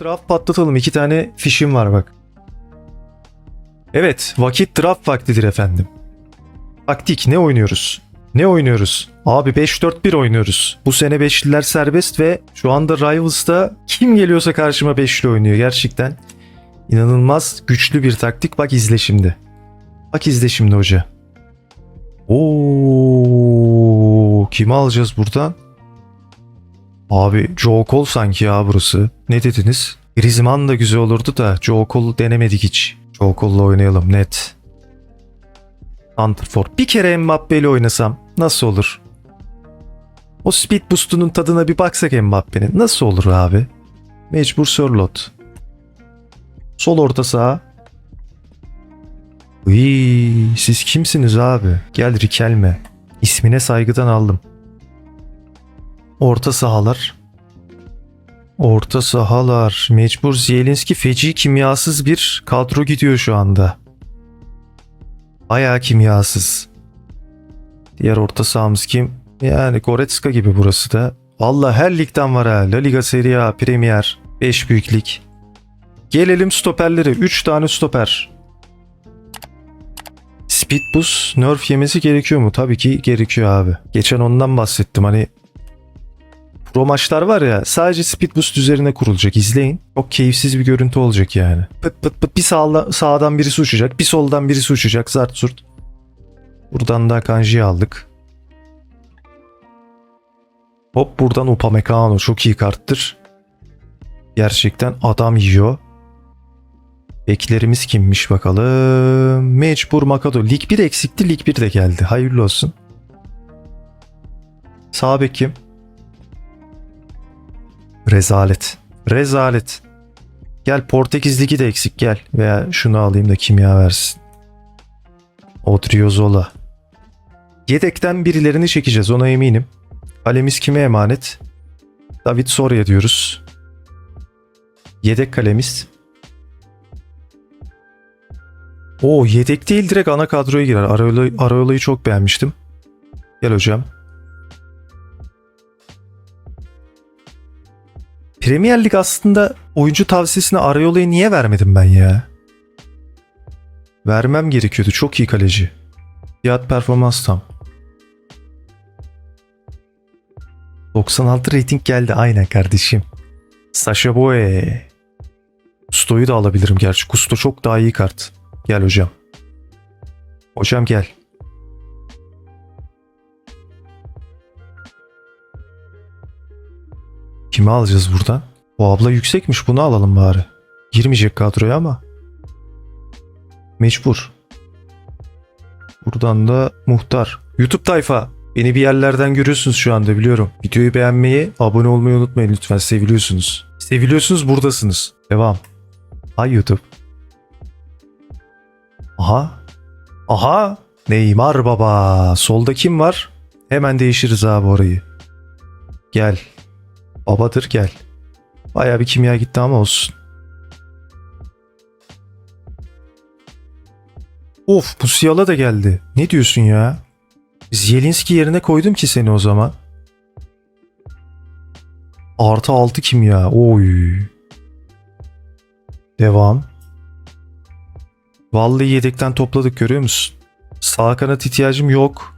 Draft patlatalım. İki tane fişim var bak. Evet, vakit draft vaktidir efendim. Taktik ne oynuyoruz? Ne oynuyoruz? Abi 5-4-1 oynuyoruz. Bu sene 5'liler serbest ve şu anda Rivals'ta kim geliyorsa karşıma 5'li oynuyor gerçekten. İnanılmaz güçlü bir taktik. Bak izle şimdi. Bak izle şimdi hoca. Oo, kimi alacağız buradan? Abi Joe Cole sanki ya burası. Ne dediniz? Griezmann da güzel olurdu da Joe Cole denemedik hiç. Joe Cole'la oynayalım net. Santrfor. Bir kere Mbappe ile oynasam nasıl olur? O speed boost'unun tadına bir baksak Mbappe'nin nasıl olur abi? Mecbur Sörlot. Sol orta saha. Iy, siz kimsiniz abi? Gel Rikelme. İsmine saygıdan aldım. Orta sahalar. Orta sahalar. Mecbur Zielinski feci kimyasız bir kadro gidiyor şu anda. Bayağı kimyasız. Diğer orta sahamız kim? Yani Goretzka gibi burası da. Valla her ligden var ha. La Liga Serie A, Premier, 5 büyük lig. Gelelim stoperlere. 3 tane stoper. Speed boost nerf yemesi gerekiyor mu? Tabii ki gerekiyor abi. Geçen ondan bahsettim. Hani Pro var ya sadece speed boost üzerine kurulacak. İzleyin. Çok keyifsiz bir görüntü olacak yani. Pıt pıt pıt bir sağla, sağdan birisi uçacak. Bir soldan birisi uçacak. Zart zurt. Buradan da Kanji'yi aldık. Hop buradan Upamecano çok iyi karttır. Gerçekten adam yiyor. Beklerimiz kimmiş bakalım. Mecbur Makado. Lig 1 eksikti. Lig 1 de geldi. Hayırlı olsun. Sağ bek kim? Rezalet. Rezalet. Gel Portekiz Ligi de eksik gel. Veya şunu alayım da kimya versin. Odriozola. Yedekten birilerini çekeceğiz ona eminim. Kalemiz kime emanet? David Soria diyoruz. Yedek kalemiz. O yedek değil direkt ana kadroya girer. Arayola'yı çok beğenmiştim. Gel hocam. Premier Lig aslında oyuncu tavsiyesini Arayola'yı niye vermedim ben ya? Vermem gerekiyordu. Çok iyi kaleci. Fiyat performans tam. 96 rating geldi aynen kardeşim. Sasha Boye. Kusto'yu da alabilirim gerçi. Kusto çok daha iyi kart. Gel hocam. Hocam gel. Kimi alacağız buradan? Bu abla yüksekmiş bunu alalım bari. Girmeyecek kadroya ama. Mecbur. Buradan da muhtar. YouTube tayfa. Beni bir yerlerden görüyorsunuz şu anda biliyorum. Videoyu beğenmeyi, abone olmayı unutmayın lütfen. Seviliyorsunuz. Seviliyorsunuz buradasınız. Devam. Hay YouTube. Aha. Aha. Neymar baba. Solda kim var? Hemen değişiriz abi orayı. Gel. Babadır gel. Baya bir kimya gitti ama olsun. Of Musiala da geldi. Ne diyorsun ya? Zielinski yerine koydum ki seni o zaman. Artı 6 kimya. Oy. Devam. Vallahi yedekten topladık görüyor musun? Sağ kanat ihtiyacım yok.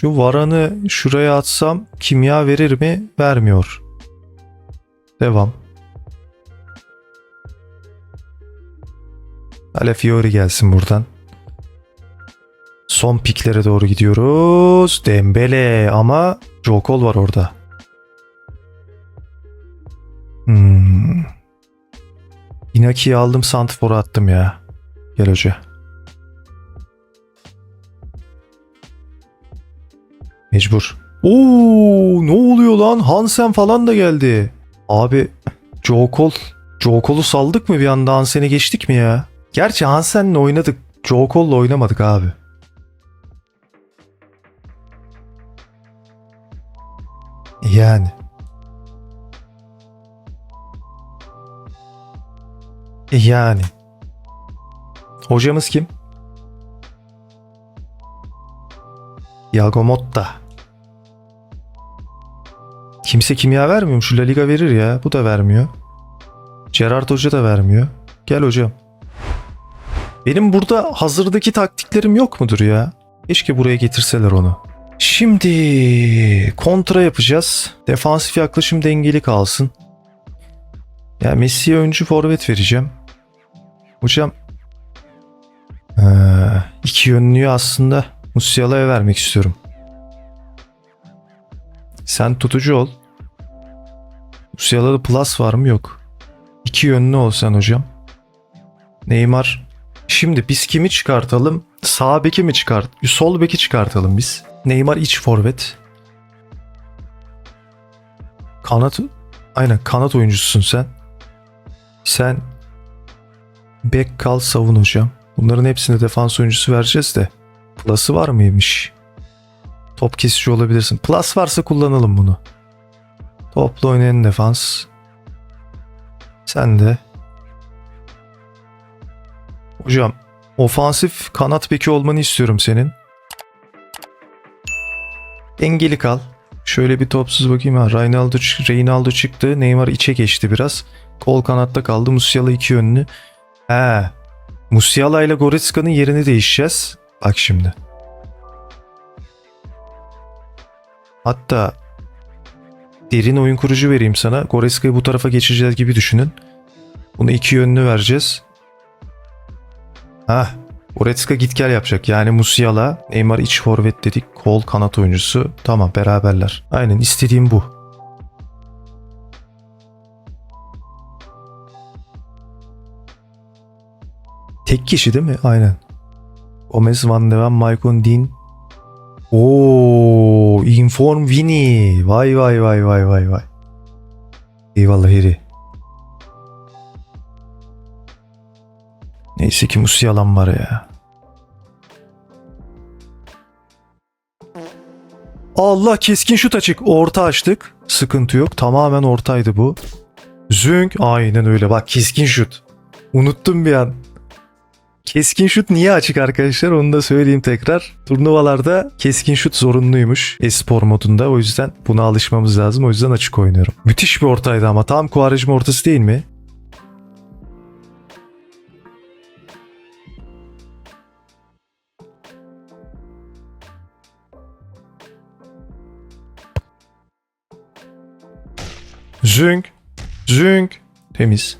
Şu varanı şuraya atsam kimya verir mi? Vermiyor. Devam. Alafiori gelsin buradan. Son piklere doğru gidiyoruz. Dembele ama Jokol var orada. Hmm. Inaki'yi aldım Santfor'a attım ya. Gel hoca. Mecbur. Oo, ne oluyor lan? Hansen falan da geldi. Abi Jokol. Jokol'u saldık mı bir anda Hansen'e geçtik mi ya? Gerçi Hansen'le oynadık. Jokol'la oynamadık abi. Yani. Yani. Hocamız kim? Iago Motta. Kimse kimya vermiyor? Şu La Liga verir ya. Bu da vermiyor. Gerard Hoca da vermiyor. Gel hocam. Benim burada hazırdaki taktiklerim yok mudur ya? Keşke buraya getirseler onu. Şimdi kontra yapacağız. Defansif yaklaşım dengeli kalsın. Ya Messi'ye öncü forvet vereceğim. Hocam ee, iki yönlüyü aslında Musiala'ya vermek istiyorum. Sen tutucu ol. Musiala'da plus var mı? Yok. İki yönlü ol sen hocam. Neymar. Şimdi biz kimi çıkartalım? Sağ beki mi çıkart? Sol beki çıkartalım biz. Neymar iç forvet. Kanat aynen kanat oyuncususun sen. Sen bek kal savun hocam. Bunların hepsine defans oyuncusu vereceğiz de. Plus'ı var mıymış? Top kesici olabilirsin. Plus varsa kullanalım bunu. Toplu oynayan defans. Sen de. Hocam ofansif kanat beki olmanı istiyorum senin. Dengeli kal. Şöyle bir topsuz bakayım ha. Reynaldo, Reynaldo çıktı. Neymar içe geçti biraz. Kol kanatta kaldı. Musiala iki yönlü. He. Musiala ile Goretzka'nın yerini değişeceğiz. Bak şimdi. Hatta derin oyun kurucu vereyim sana. Goretzka'yı bu tarafa geçireceğiz gibi düşünün. Bunu iki yönlü vereceğiz. Hah. Goretzka git gel yapacak. Yani Musiala, Neymar iç forvet dedik. Kol kanat oyuncusu. Tamam beraberler. Aynen istediğim bu. Tek kişi değil mi? Aynen. Gomez, Van de Ven, Maicon, Dean. Oo, Inform Vini. Vay vay vay vay vay vay. Eyvallah Heri. Neyse ki Musialan var ya. Allah keskin şut açık. Orta açtık. Sıkıntı yok. Tamamen ortaydı bu. Zünk. Aynen öyle. Bak keskin şut. Unuttum bir an. Keskin şut niye açık arkadaşlar onu da söyleyeyim tekrar. Turnuvalarda keskin şut zorunluymuş espor modunda o yüzden buna alışmamız lazım o yüzden açık oynuyorum. Müthiş bir ortaydı ama tam Kuvarecma ortası değil mi? Zünk. Zünk. Temiz.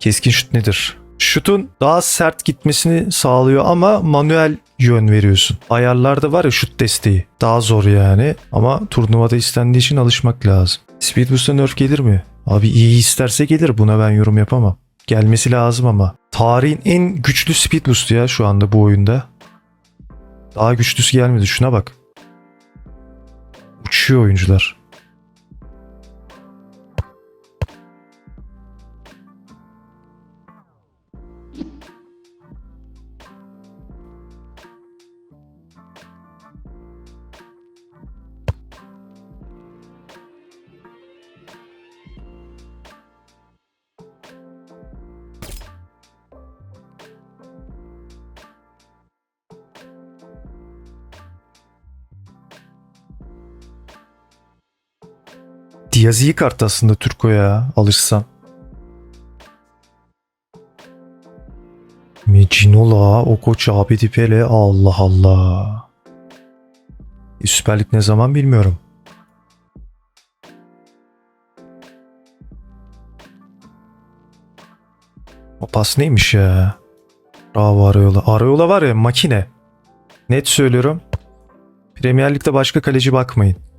Keskin şut nedir? Şutun daha sert gitmesini sağlıyor ama manuel yön veriyorsun. Ayarlarda var ya şut desteği. Daha zor yani ama turnuvada istendiği için alışmak lazım. Speed Boost'a nerf gelir mi? Abi iyi isterse gelir buna ben yorum yapamam. Gelmesi lazım ama. Tarihin en güçlü Speed Boost ya şu anda bu oyunda. Daha güçlüsü gelmedi şuna bak. Uçuyor oyuncular. Diaz iyi kart aslında Türko ya alışsan. Mecinola, o koç Abedi Pele Allah Allah. E, Süper Lig ne zaman bilmiyorum. O pas neymiş ya? Bravo Arayola. Arayola var ya makine. Net söylüyorum. Premier Lig'de başka kaleci bakmayın.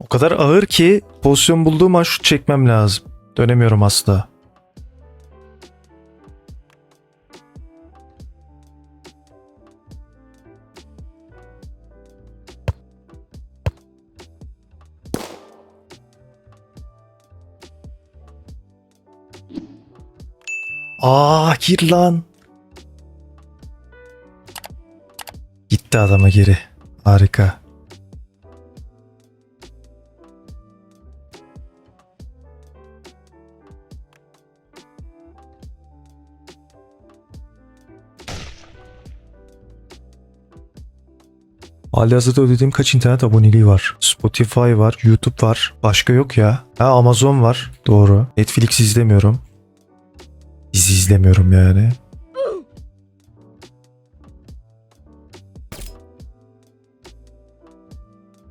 O kadar ağır ki pozisyon bulduğum an şut çekmem lazım. Dönemiyorum asla. Aa gir lan. İtti adama geri. Harika. Halihazırda ödediğim kaç internet aboneliği var? Spotify var, YouTube var. Başka yok ya. Ha Amazon var. Doğru. Netflix izlemiyorum. Dizi izlemiyorum yani.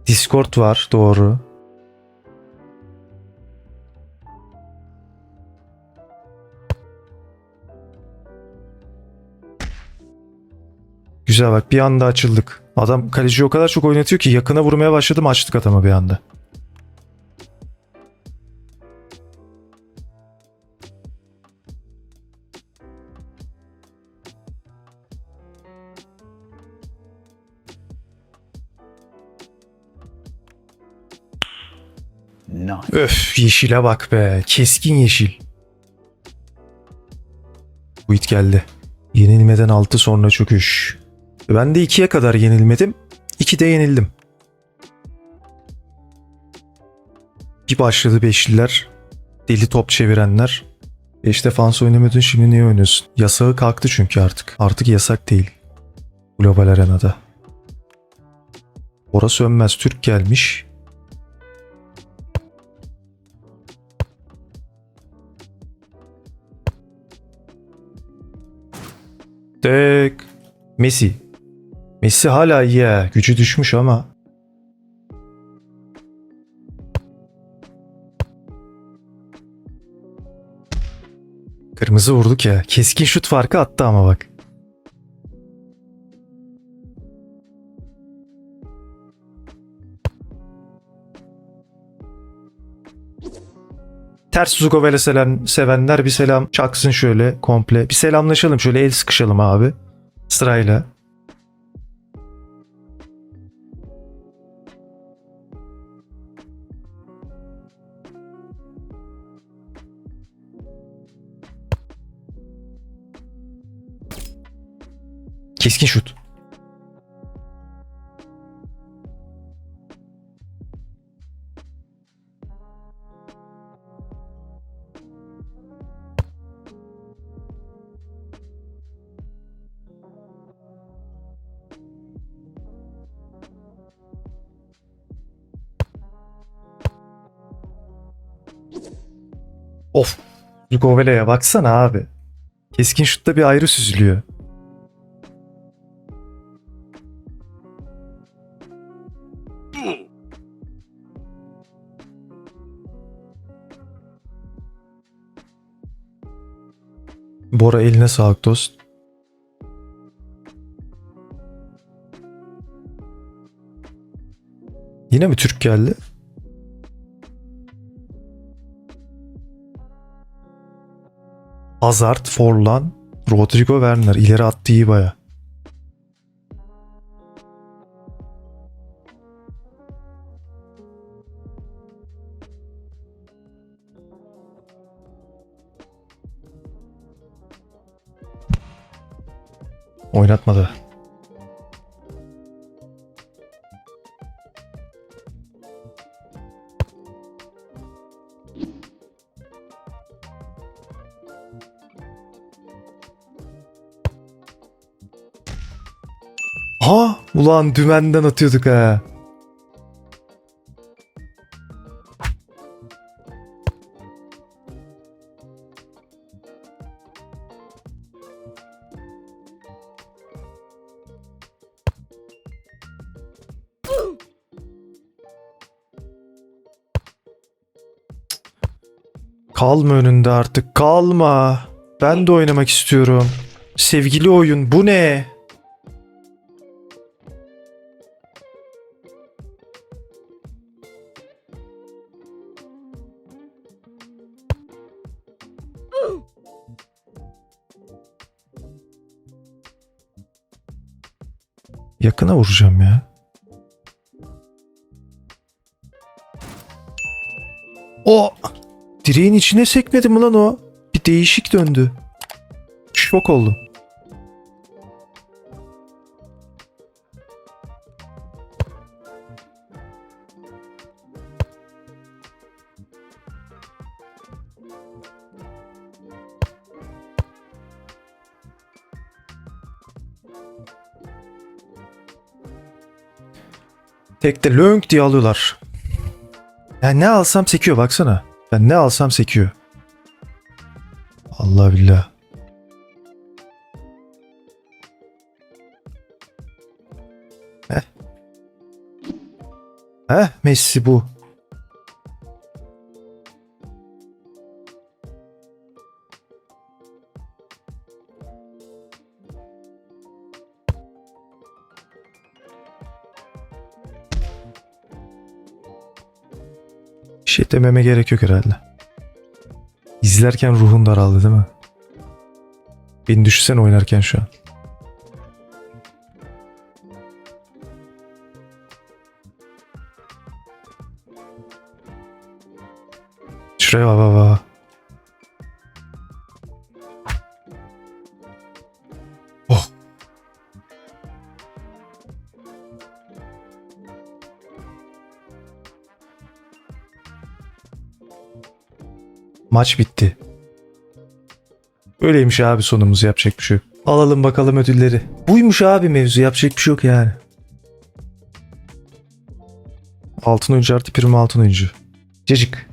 Discord var. Doğru. Güzel bak bir anda açıldık. Adam kaleciyi o kadar çok oynatıyor ki yakına vurmaya başladım açtık adamı bir anda. Öf yeşile bak be. Keskin yeşil. Buit geldi. Yenilmeden 6 sonra çöküş. Ben de 2'ye kadar yenilmedim. 2'de yenildim. Bir başladı beşliler. Deli top çevirenler. 5 defans oynamadın şimdi niye oynuyorsun? Yasağı kalktı çünkü artık. Artık yasak değil. Global arenada. Orası sönmez Türk gelmiş. Tek. Messi. Messi hala iyi ha. Gücü düşmüş ama. Kırmızı vurduk ya. Keskin şut farkı attı ama bak. Ters Zugovel'e selam sevenler bir selam çaksın şöyle komple. Bir selamlaşalım şöyle el sıkışalım abi. Sırayla. Keskin şut. Of. Zugovele'ye baksana abi. Keskin şutta bir ayrı süzülüyor. Bora eline sağlık dost. Yine mi Türk geldi? Hazard, Forlan, Rodrigo Werner ileri attı iyi baya. Oynatmadı. Ulan dümenden atıyorduk ha. Kalma önünde artık kalma. Ben de oynamak istiyorum. Sevgili oyun bu ne? Yakına vuracağım ya. O direğin içine sekmedi mi lan o? Bir değişik döndü. Şok oldum. Tekte lönk diye alıyorlar. Yani ne alsam sekiyor baksana. Ben ne alsam sekiyor. Allah billah. Heh. Heh Messi bu. Şey dememe gerek yok herhalde. İzlerken ruhun daraldı değil mi? Beni düşünsene oynarken şu an. Şuraya bak bak bak. Maç bitti. Öyleymiş abi sonumuz yapacak bir şey yok. Alalım bakalım ödülleri. Buymuş abi mevzu yapacak bir şey yok yani. Altın oyuncu artı prim altın oyuncu. Cacık.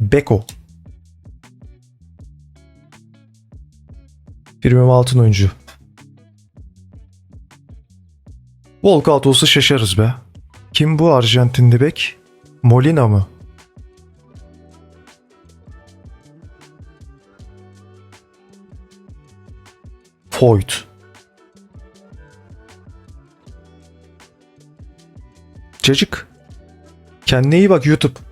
Beko. Primim altın oyuncu. Walkout olsa şaşarız be. Kim bu Arjantinli bek? Molina mı? Foyt. Cacık. Kendine iyi bak YouTube.